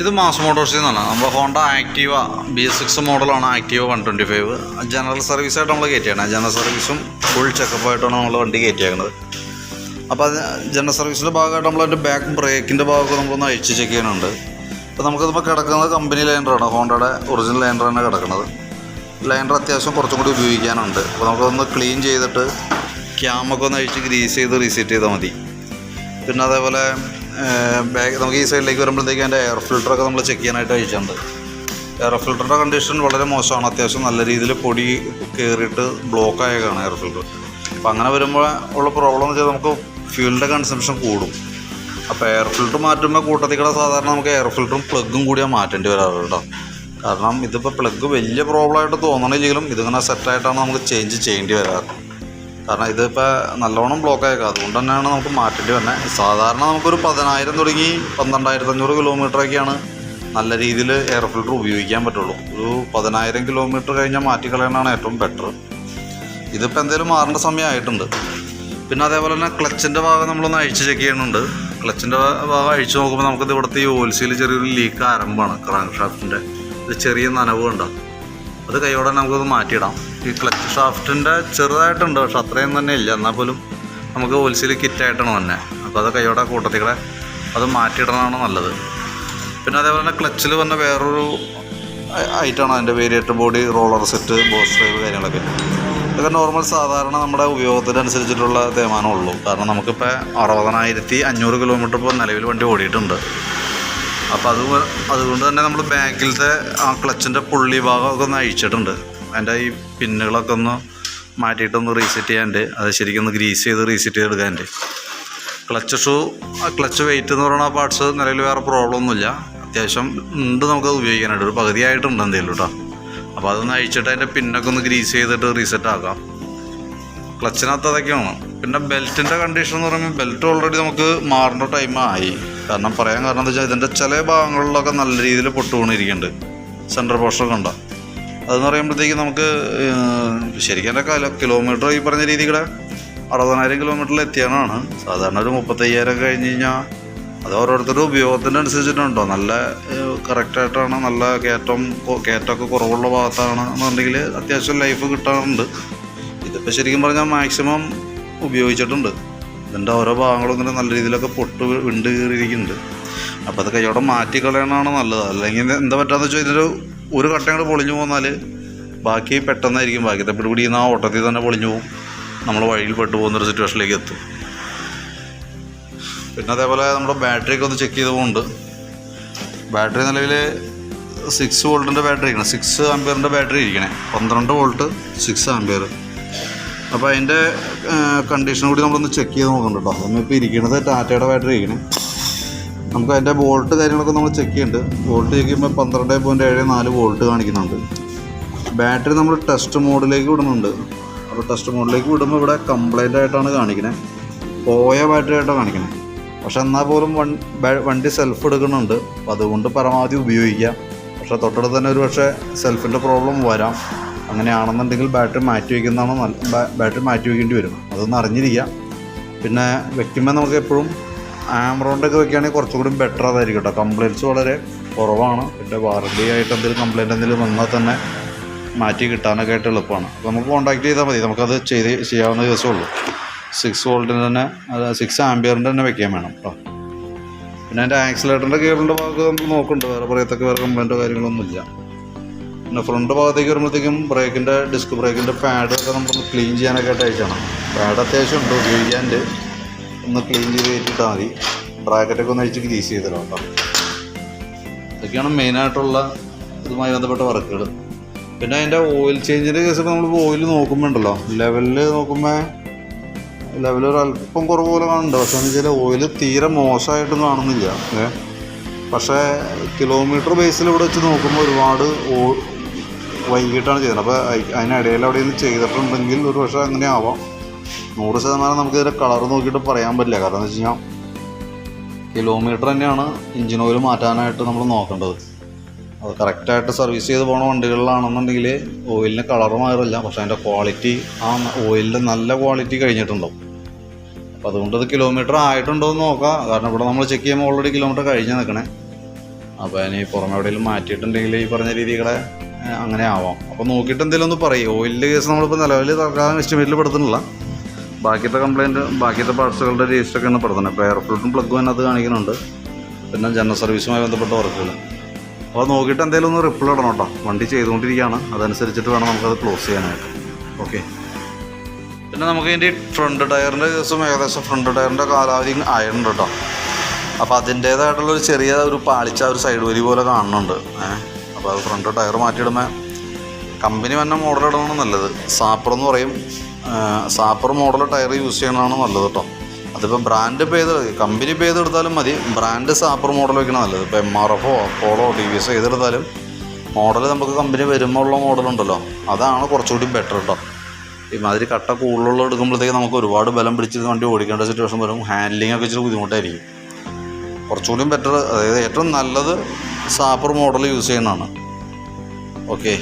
ഇത് മാസ് മോട്ടോഴ്സിൽ നിന്നാണ് നമ്മൾ Honda Activa B S six മോഡലാണ് Activa one twenty five. General സർവീസായിട്ട് നമ്മൾ കയറ്റിയാണ് ജനറൽ സർവീസും ഫുൾ ചെക്കപ്പായിട്ടാണ് നമ്മൾ വണ്ടി കയറ്റിയേക്കുന്നത് അപ്പോൾ അത് ജനറൽ സർവീസിന്റെ ഭാഗമായിട്ട് നമ്മൾ അതിന്റെ ബാക്ക് ബ്രേക്കിന്റെ ഭാഗമൊക്കെ നമ്മളൊന്ന് അഴിച്ച് ചെക്ക് ചെയ്യാനുണ്ട്. അപ്പോൾ നമുക്കിതിപ്പോൾ കിടക്കുന്നത് കമ്പനി ലൈൻഡറാണ് ഹോണ്ടയുടെ ഒറിജിനൽ തന്നെ കിടക്കുന്നത് ലൈൻഡർ അത്യാവശ്യം കുറച്ചും കൂടി ഉപയോഗിക്കാനുണ്ട്. അപ്പോൾ നമുക്കൊന്ന് ക്ലീൻ ചെയ്തിട്ട് ക്യാമൊക്കെ ഒന്ന് അഴിച്ച് ഗ്രീസ് ചെയ്ത് റീസെറ്റ് ചെയ്താൽ മതി. പിന്നെ അതേപോലെ ബാഗ് നമുക്ക് ഈ സൈഡിലേക്ക് വരുമ്പോഴത്തേക്കും അതിന്റെ എയർ ഫിൽറ്ററൊക്കെ നമ്മൾ ചെക്ക് ചെയ്യാനായിട്ട് അയച്ചിട്ടുണ്ട്. എയർ ഫിൽറ്ററിന്റെ കണ്ടീഷൻ വളരെ മോശമാണ്. അത്യാവശ്യം നല്ല രീതിയിൽ പൊടി കയറിയിട്ട് ബ്ലോക്ക് ആയേക്കാണ് എയർ ഫിൽറ്റർ അപ്പോൾ അങ്ങനെ വരുമ്പോൾ ഉള്ള പ്രോബ്ലം എന്ന് വെച്ചാൽ നമുക്ക് ഫ്യൂലിന്റെ കൺസംഷൻ കൂടും. അപ്പോൾ എയർ ഫിൽറ്റർ മാറ്റുമ്പോൾ കൂട്ടത്തിൽ കൂടെ സാധാരണ നമുക്ക് എയർ ഫിൽറ്ററും പ്ലഗും കൂടിയാണ് മാറ്റേണ്ടി വരാറുണ്ട് കാരണം ഇതിപ്പോൾ പ്ലഗ് വലിയ പ്രോബ്ലം ആയിട്ട് തോന്നണില്ലെങ്കിലും ഇതിങ്ങനെ സെറ്റായിട്ടാണ് നമുക്ക് ചേഞ്ച് ചെയ്യേണ്ടി വരാറ്. കാരണം ഇതിപ്പോൾ നല്ലോണം ബ്ലോക്ക് ആയേക്കാം. അതുകൊണ്ട് തന്നെയാണ് നമുക്ക് മാറ്റേണ്ടി വരുന്നത് സാധാരണ നമുക്കൊരു പതിനായിരം തുടങ്ങി പന്ത്രണ്ടായിരത്തി അഞ്ഞൂറ് കിലോമീറ്ററൊക്കെയാണ് നല്ല രീതിയിൽ എയർ ഫിൽറ്റർ ഉപയോഗിക്കാൻ പറ്റുള്ളൂ. ഒരു പതിനായിരം കിലോമീറ്റർ കഴിഞ്ഞാൽ മാറ്റിക്കളയാനാണ് ഏറ്റവും ബെറ്റർ ഇതിപ്പോൾ എന്തെങ്കിലും മാറേണ്ട സമയമായിട്ടുണ്ട്. പിന്നെ അതേപോലെ തന്നെ ക്ലച്ചിന്റെ ഭാഗം നമ്മളൊന്ന് അഴിച്ച് ചെക്ക് ചെയ്യുന്നുണ്ട്. ക്ലച്ചിന്റെ ഭാഗം അഴിച്ച് നോക്കുമ്പോൾ നമുക്കിത് ഇവിടുത്തെ ഈ ഓൽസിയിൽ ചെറിയൊരു ലീക്ക് ആരംഭമാണ് ക്രാങ്ക് ഷാഫ്റ്റിന്റെ ഒരു ചെറിയ നനവ് ഉണ്ടാകും അത് കൈയോടെ നമുക്കത് മാറ്റിയിടാം. ഈ ക്ലച്ച് ഷാഫ്റ്റിന്റെ ചെറുതായിട്ടുണ്ട് പക്ഷെ അത്രയും തന്നെ ഇല്ല. എന്നാൽ പോലും നമുക്ക് ഹോൾസെയിൽ കിറ്റായിട്ടാണ് തന്നെ അപ്പോൾ അത് കൈയോടെ കൂട്ടത്തിൽ കൂടെ അത് മാറ്റിയിടണമാണ് നല്ലത്. പിന്നെ അതേപോലെ തന്നെ ക്ലച്ചിൽ വന്ന വേറൊരു ഐറ്റമാണ് അതിന്റെ variator body roller set boss drive കാര്യങ്ങളൊക്കെ. ഇതൊക്കെ നോർമൽ സാധാരണ നമ്മുടെ ഉപയോഗത്തിനനുസരിച്ചിട്ടുള്ള തേമാനമുള്ളൂ കാരണം നമുക്കിപ്പോൾ അറുപതിനായിരത്തി അഞ്ഞൂറ് കിലോമീറ്റർ ഇപ്പോൾ നിലവിൽ വണ്ടി ഓടിയിട്ടുണ്ട്. അപ്പോൾ അത് അതുകൊണ്ട് തന്നെ നമ്മൾ ബാക്കിലത്തെ ആ ക്ലച്ചിന്റെ പുള്ളി ഭാഗമൊക്കെ ഒന്ന് അഴിച്ചിട്ടുണ്ട്. അതിന്റെ ഈ പിന്നുകളൊക്കെ ഒന്ന് മാറ്റിയിട്ടൊന്ന് റീസെറ്റ് ചെയ്യാണ്ട് അത് ശരിക്കും ഒന്ന് ഗ്രീസ് ചെയ്ത് റീസെറ്റ് ചെയ്ത് ചെയ്തെടുക്കാനുണ്ട് ക്ലച്ച് ഷൂ ക്ലച്ച് വെയിറ്റ് എന്ന് പറയുന്ന പാർട്സ് നിലവിൽ വേറെ പ്രോബ്ലം ഒന്നുമില്ല. അത്യാവശ്യം ഉണ്ട് നമുക്കത് ഉപയോഗിക്കാനായിട്ട്. ഒരു പകുതിയായിട്ടുണ്ട് എന്തെങ്കിലും കേട്ടോ. അപ്പോൾ അതൊന്ന് അഴിച്ചിട്ട് അതിന്റെ പിന്നൊക്കെ ഒന്ന് ഗ്രീസ് ചെയ്തിട്ട് റീസെറ്റ് ആക്കാം. ക്ലച്ചിനകത്ത് അതൊക്കെയാണ്. പിന്നെ ബെൽറ്റിന്റെ കണ്ടീഷൻ എന്ന് പറയുമ്പോൾ ബെൽറ്റ് ഓൾറെഡി നമുക്ക് മാറേണ്ട ടൈം ആയി. കാരണം പറയാൻ കാരണം എന്താ വെച്ചാൽ ഇതിന്റെ ചില ഭാഗങ്ങളിലൊക്കെ നല്ല രീതിയിൽ പൊട്ടുകൊണ്ടിരിക്കുന്നുണ്ട് സെൻട്രൽ പോർഷനൊക്കെ ഉണ്ടോ? അതെന്ന് പറയുമ്പോഴത്തേക്ക് നമുക്ക് ശരിക്കും എന്റെ കല കിലോമീറ്റർ ഈ പറഞ്ഞ രീതിയുടെ അറുപതിനായിരം കിലോമീറ്ററിൽ എത്തിയാണാണ് സാധാരണ ഒരു മുപ്പത്തയ്യായിരം കഴിഞ്ഞ് കഴിഞ്ഞാൽ അത് ഓരോരുത്തരുടെ ഉപയോഗത്തിന്റെ അനുസരിച്ചിട്ടുണ്ടോ? നല്ല കറക്റ്റായിട്ടാണ് നല്ല കയറ്റം കയറ്റമൊക്കെ കുറവുള്ള ഭാഗത്താണ് എന്നുണ്ടെങ്കിൽ അത്യാവശ്യം ലൈഫ് കിട്ടാറുണ്ട്. ഇതിപ്പോൾ ശരിക്കും പറഞ്ഞാൽ മാക്സിമം ഉപയോഗിച്ചിട്ടുണ്ട്. ഇതിന്റെ ഓരോ ഭാഗങ്ങളും ഇങ്ങനെ നല്ല രീതിയിലൊക്കെ പൊട്ട് വിണ്ട് കയറിയിരിക്കുന്നുണ്ട് അപ്പോൾ അത് കൈയോടെ മാറ്റി കളയണതാണ് നല്ലത്. അല്ലെങ്കിൽ എന്താ പറ്റാന്ന് വെച്ചാൽ ഇതിന്റെ ഒരു കട്ട കൂടെ പൊളിഞ്ഞു പോന്നാൽ ബാക്കി പെട്ടെന്നായിരിക്കും ബാക്കി. പിടിപിടി ചെയ്യുന്ന ആ ഓട്ടത്തിൽ തന്നെ പൊളിഞ്ഞു പോകും നമ്മൾ വഴിയിൽ പെട്ടു പോകുന്നൊരു സിറ്റുവേഷനിലേക്ക് എത്തും. പിന്നെ അതേപോലെ നമ്മുടെ ബാറ്ററിയൊക്കെ ഒന്ന് ചെക്ക് ചെയ്ത് പോകുന്നുണ്ട് ബാറ്ററി നിലവിൽ സിക്സ് വോൾട്ടിന്റെ ബാറ്ററി ഇരിക്കണം. സിക്സ് ആംബിയറിന്റെ ബാറ്ററി ഇരിക്കണേ. പന്ത്രണ്ട് വോൾട്ട് സിക്സ് ആംബിയർ അപ്പോൾ അതിന്റെ കണ്ടീഷൻ കൂടി നമ്മളൊന്ന് ചെക്ക് ചെയ്ത് നോക്കുന്നുണ്ട് കേട്ടോ നമ്മളിപ്പോൾ ഇരിക്കുന്നത് ടാറ്റയുടെ ബാറ്ററി ഇരിക്കണേ. നമുക്ക് അതിന്റെ വോൾട്ട് കാര്യങ്ങളൊക്കെ നമ്മൾ ചെക്ക് ചെയ്യുന്നുണ്ട് വോൾട്ട് ചെക്ക് ചെയ്യുമ്പോൾ പന്ത്രണ്ട് പോയിന്റ് ഏഴ് നാല് വോൾട്ട് കാണിക്കുന്നുണ്ട്. ബാറ്ററി നമ്മൾ ടെസ്റ്റ് മോഡിലേക്ക് വിടുന്നുണ്ട്. അപ്പോൾ ടെസ്റ്റ് മോഡിലേക്ക് വിടുമ്പോൾ ഇവിടെ കംപ്ലൈന്റ് ആയിട്ടാണ് കാണിക്കുന്നത് പോയ ബാറ്ററി ആയിട്ടാണ് കാണിക്കുന്നത് പക്ഷെ എന്നാൽ പോലും വണ്ടി സെൽഫ് എടുക്കുന്നുണ്ട്. അപ്പോൾ അതുകൊണ്ട് പരമാവധി ഉപയോഗിക്കാം. പക്ഷേ തൊട്ടടുത്ത് തന്നെ ഒരു പക്ഷേ സെൽഫിന്റെ പ്രോബ്ലം വരാം. അങ്ങനെയാണെന്നുണ്ടെങ്കിൽ ബാറ്ററി മാറ്റി വയ്ക്കുന്നതാണ് നല്ല ബാറ്ററി മാറ്റി വയ്ക്കേണ്ടി വരും. അതൊന്ന് അറിഞ്ഞിരിക്കുക പിന്നെ വെക്കുമ്പോൾ നമുക്ക് എപ്പോഴും ആമറോണ്ടൊക്കെ വെക്കുകയാണെങ്കിൽ കുറച്ചും കൂടി ബെറ്റർ അതായിരിക്കും കേട്ടോ കംപ്ലയിന്റ്സ് വളരെ കുറവാണ്. പിന്നെ വാറണ്ടി ആയിട്ട് എന്തെങ്കിലും കംപ്ലയിന്റ് എന്തെങ്കിലും വന്നാൽ തന്നെ മാറ്റി കിട്ടാനൊക്കെ ആയിട്ട് എളുപ്പമാണ്. അപ്പോൾ നമുക്ക് കോൺടാക്ട് ചെയ്താൽ മതി. നമുക്കത് ചെയ്ത് ചെയ്യാവുന്ന ദിവസമേ ഉള്ളൂ. സിക്സ് വോൾട്ടിന് തന്നെ അത് സിക്സ് ആംബിയറിന്റെ തന്നെ വെക്കാൻ വേണം കേട്ടോ പിന്നെ അതിന്റെ ആക്സിലേറ്ററിന്റെ കേബിളിന്റെ ഭാഗത്ത് നമുക്ക് നോക്കുന്നുണ്ട്. വേറെ പറയത്തൊക്കെ വേറെ കംപ്ലൈന്റോ കാര്യങ്ങളൊന്നുമില്ല. പിന്നെ ഫ്രണ്ട് ഭാഗത്തേക്ക് വരുമ്പോഴത്തേക്കും ബ്രേക്കിന്റെ ഡിസ്ക് ബ്രേക്കിന്റെ പാഡൊക്കെ നമ്മളൊന്ന് ക്ലീൻ ചെയ്യാനൊക്കെ ആയിട്ട് അയക്കണം. പാഡ് അത്യാവശ്യം ഉണ്ട് ഉപയോഗിക്കാണ്ട് ഒന്ന് ക്ലീൻ ചെയ്ത് കയറ്റിയിട്ടാൽ മതി. ബ്രാക്കറ്റൊക്കെ ഒന്ന് അഴിച്ച് ഗ്രീസ് ചെയ്തിടാം കേട്ടോ. ഇതൊക്കെയാണ് മെയിനായിട്ടുള്ള ഇതുമായി ബന്ധപ്പെട്ട വർക്കുകൾ. പിന്നെ അതിന്റെ ഓയിൽ ചേഞ്ചിന്റെ കേസൊക്കെ നമ്മളിപ്പോൾ ഓയിൽ നോക്കുമ്പോൾ ഉണ്ടല്ലോ ലെവലിൽ നോക്കുമ്പോൾ ലെവൽ ഒരു അല്പം കുറവ് പോലെ കാണുന്നുണ്ട്. പക്ഷേ എന്ന് വെച്ചാൽ ഓയിൽ തീരെ മോശമായിട്ടും കാണുന്നില്ല. പക്ഷേ കിലോമീറ്റർ ബേസിൽ ഇവിടെ വെച്ച് നോക്കുമ്പോൾ ഒരുപാട് ഓ വൈകിട്ടാണ് ചെയ്യുന്നത്. അപ്പോൾ അതിനിടയിൽ അവിടെ നിന്ന് ചെയ്തിട്ടുണ്ടെങ്കിൽ ഒരു പക്ഷേ അങ്ങനെ ആവാം നൂറ് ശതമാനം നമുക്കിതിന്റെ കളർ നോക്കിയിട്ട് പറയാൻ പറ്റില്ല. കാരണം എന്ന് വെച്ച് കഴിഞ്ഞാൽ കിലോമീറ്റർ തന്നെയാണ് എഞ്ചിൻ ഓയിൽ മാറ്റാനായിട്ട് നമ്മൾ നോക്കേണ്ടത്. അത് കറക്റ്റായിട്ട് സർവീസ് ചെയ്ത് പോണ വണ്ടികളിലാണെന്നുണ്ടെങ്കിൽ ഓയിലിന് കളർ മാറില്ല. പക്ഷേ അതിന്റെ ക്വാളിറ്റി ആ ഓയിലിന്റെ നല്ല ക്വാളിറ്റി കഴിഞ്ഞിട്ടുണ്ടാവും. അപ്പോൾ അതുകൊണ്ട് അത് കിലോമീറ്റർ ആയിട്ടുണ്ടോ എന്ന് നോക്കാം. കാരണം ഇവിടെ നമ്മൾ ചെക്ക് ചെയ്യുമ്പോൾ ഓൾറെഡി കിലോമീറ്റർ കഴിഞ്ഞ് നിൽക്കണേ അപ്പോൾ ഇനി പുറമെ എവിടെയെങ്കിലും മാറ്റിയിട്ടുണ്ടെങ്കിൽ ഈ പറഞ്ഞ രീതികളെ അങ്ങനെ ആവാം. അപ്പോൾ നോക്കിയിട്ട് എന്തെങ്കിലും ഒന്ന് പറയും. ഓയിലിന്റെ കേസ് നമ്മളിപ്പോൾ നിലവിൽ തൽക്കാലം എസ്റ്റിമേറ്റിൽ പെടുത്തുന്നില്ല ബാക്കിയത്തെ കംപ്ലയിന്റ് ബാക്കിയത്തെ പാർട്സുകളുടെ രജിസ്റ്ററൊക്കെയാണ് പെടുത്തുന്നത്. ഇപ്പോൾ എയർ ഫിൽറ്ററും പ്ലഗും അതിനകത്ത് കാണിക്കുന്നുണ്ട്. പിന്നെ ജനറൽ സർവീസുമായി ബന്ധപ്പെട്ട വർക്കുകൾ അപ്പോൾ നോക്കിയിട്ട് എന്തെങ്കിലും ഒന്ന് റിപ്ലൈ ഇടണം കേട്ടോ. വണ്ടി ചെയ്തുകൊണ്ടിരിക്കുകയാണ്. അതനുസരിച്ചിട്ട് വേണം നമുക്കത് ക്ലോസ് ചെയ്യാനായിട്ട്. ഓക്കെ പിന്നെ നമുക്ക് ഇതിന്റെ ഫ്രണ്ട് ടയറിന്റെ ദിവസം ഏകദേശം ഫ്രണ്ട് ടയറിന്റെ കാലാവധി ആയിട്ടുണ്ട് കേട്ടോ. അപ്പോൾ അതിന്റേതായിട്ടുള്ള ഒരു ചെറിയ ഒരു പാളിച്ച ഒരു സൈഡ് വരി പോലെ കാണുന്നുണ്ട്. ഏഹ് അപ്പോൾ അത് ഫ്രണ്ട് ടയർ മാറ്റിയിടുമ്പോൾ കമ്പനി വന്ന മോഡൽ ഇടണം നല്ലത്. സാപ്പർ എന്ന് പറയും. സാപ്പർ മോഡൽ ടയർ യൂസ് ചെയ്യണതാണ് നല്ലത് കേട്ടോ അതിപ്പോൾ ബ്രാൻഡ് പേത് കമ്പനി പേത് എടുത്താലും മതി. ബ്രാൻഡ് സാപ്പർ മോഡൽ വയ്ക്കണം നല്ലത്. ഇപ്പോൾ എം ആർ എഫോ അപ്പോളോ ടി വി എസ് ഏതെടുത്താലും മോഡൽ നമുക്ക് കമ്പനി വരുമ്പോൾ ഉള്ള മോഡലുണ്ടല്ലോ അതാണ് കുറച്ചുകൂടി ബെറ്റർ കേട്ടോ ഇമാതിരി കട്ട കൂടുതലുള്ള എടുക്കുമ്പോഴത്തേക്ക് നമുക്ക് ഒരുപാട് ബലം പിടിച്ച് വണ്ടി ഓടിക്കേണ്ട സിറ്റുവേഷൻ വരും. ഹാൻഡ്ലിംഗ് ഒക്കെ ഇച്ചിരി ബുദ്ധിമുട്ടായിരിക്കും. കുറച്ചുകൂടി ബെറ്റർ അതായത് ഏറ്റവും നല്ലത് സാപ്പർ മോഡൽ യൂസ് ചെയ്യുന്നതാണ്. ഓക്കെ